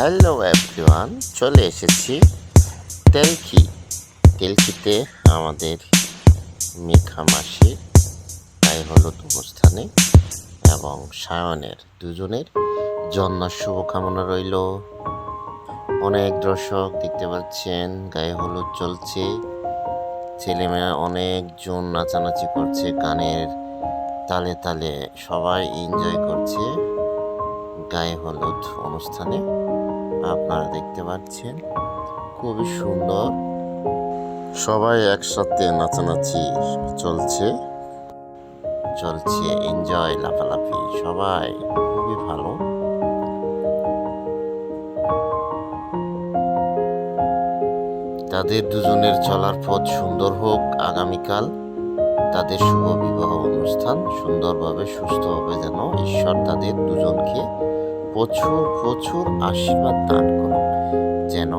Hello everyone চলে এসেছি তেলখি। তেলখিতে আমাদের মিখা মাসি, তাই হলুদ অনুষ্ঠানে এবং সায়নের দুজনের জন্য শুভকামনা রইল। অনেক দর্শক দেখতে পাচ্ছেন, গায়ে হলুদ চলছে। ছেলেমেয়েরা অনেকজন নাচানাচি করছে, গানের তালে তালে সবাই এনজয় করছে গায়ে হলুদ অনুষ্ঠানে। আপনারা দেখতে পাচ্ছেন, খুবই সুন্দর। সবাই একসাথে নাচানাচি চলছে। চলছে এনজয় লাফালাফি, সবাই খুবই ভালো। তাদের দুজনের চলার পথ সুন্দর হোক, আগামীকাল তাদের শুভ বিবাহ অনুষ্ঠান সুন্দরভাবে, সুস্থভাবে যেন ঈশ্বর তাদের দুজনকে প্রচুর প্রচুর আশীর্বাদ দান করুন, যেন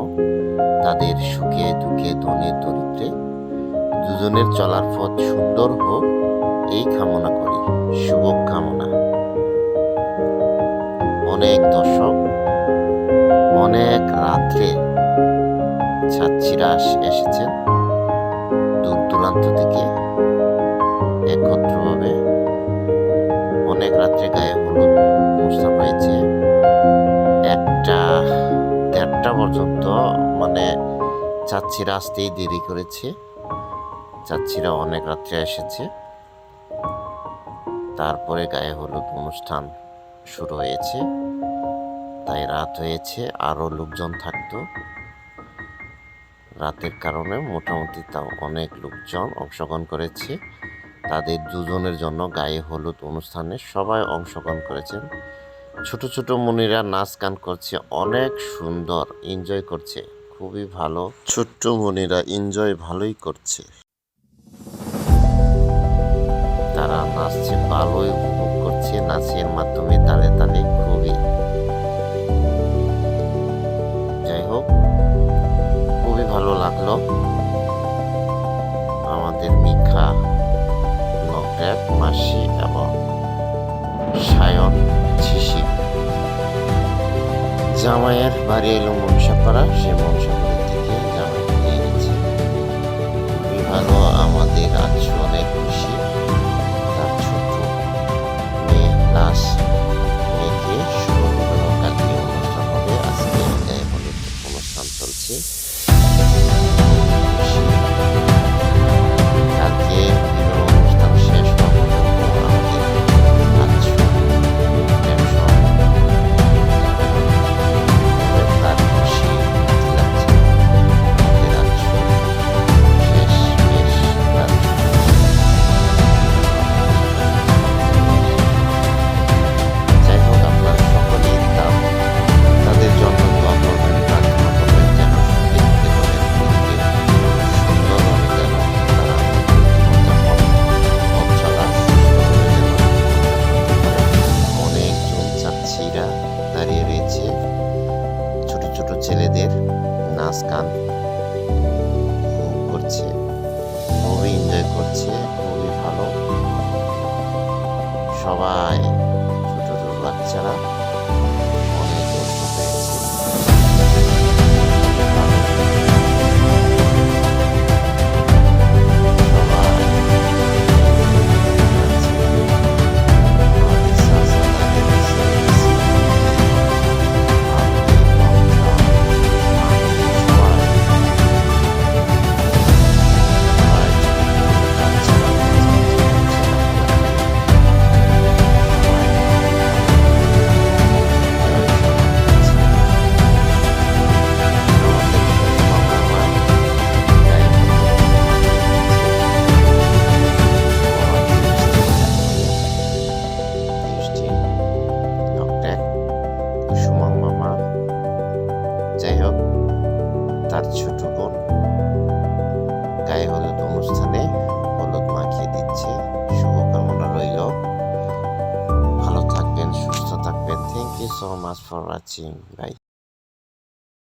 তাদের সুখে দুঃখে ধনে দরিদ্রে দুজনের চলার পথ সুন্দর হোক, এই কামনা করি। শুভ কামনা। অনেক দর্শক, অনেক রাত্রে ছাত্রীরা এসেছেন। দূর দূরান্ত থেকে একত্রভাবে অনেক রাত্রে গায়ে হলুদ অনুষ্ঠান হয়েছে। দেড়টা পর্যন্ত মানে চাচ্ছিরা আসতেই দেরি করেছে। চাচ্ছিরা অনেক রাত্রে এসেছে। তারপরে গায়ে হলুদ অনুষ্ঠান শুরু হয়েছে। তাই রাত হয়েছে আরও লোকজন থাকতো। রাতের কারণে মোটামুটি তাও অনেক লোকজন অংশগ্রহণ করেছে। তাদের দুজনের জন্য গায়ে হলুদ অনুষ্ঠানে সবাই অংশগ্রহণ করেছেন। ছোট ছোট মনিরা নাচ গান করছে, অনেক সুন্দর এনজয় করছে, খুবই ভালো। ছোট্ট মনিরা এনজয় ভালোই করছে। তারা নাচছে, ভালোই উপভোগ করছে, নাচের মাধ্যমে তালে তালে খুবই। যাই হোক, খুবই ভালো লাগল আমাদের মিখা নকরেক মাসি এবং সায়ন। জামাইয়ের বাড়ি এলো মনসাপাড়া সে মনসাপাড়া। গান করছে। খুবই এনজয় করছে খুবই ভালো। সবাই ছোট ছোট বাচ্চারা। ছোট বোন গায়ে হলুদ অনুষ্ঠানে হলুদ মাখিয়ে দিচ্ছে। শুভকামনা রইল। ভালো থাকবেন, সুস্থ থাকবেন। Thank you so much for watching bye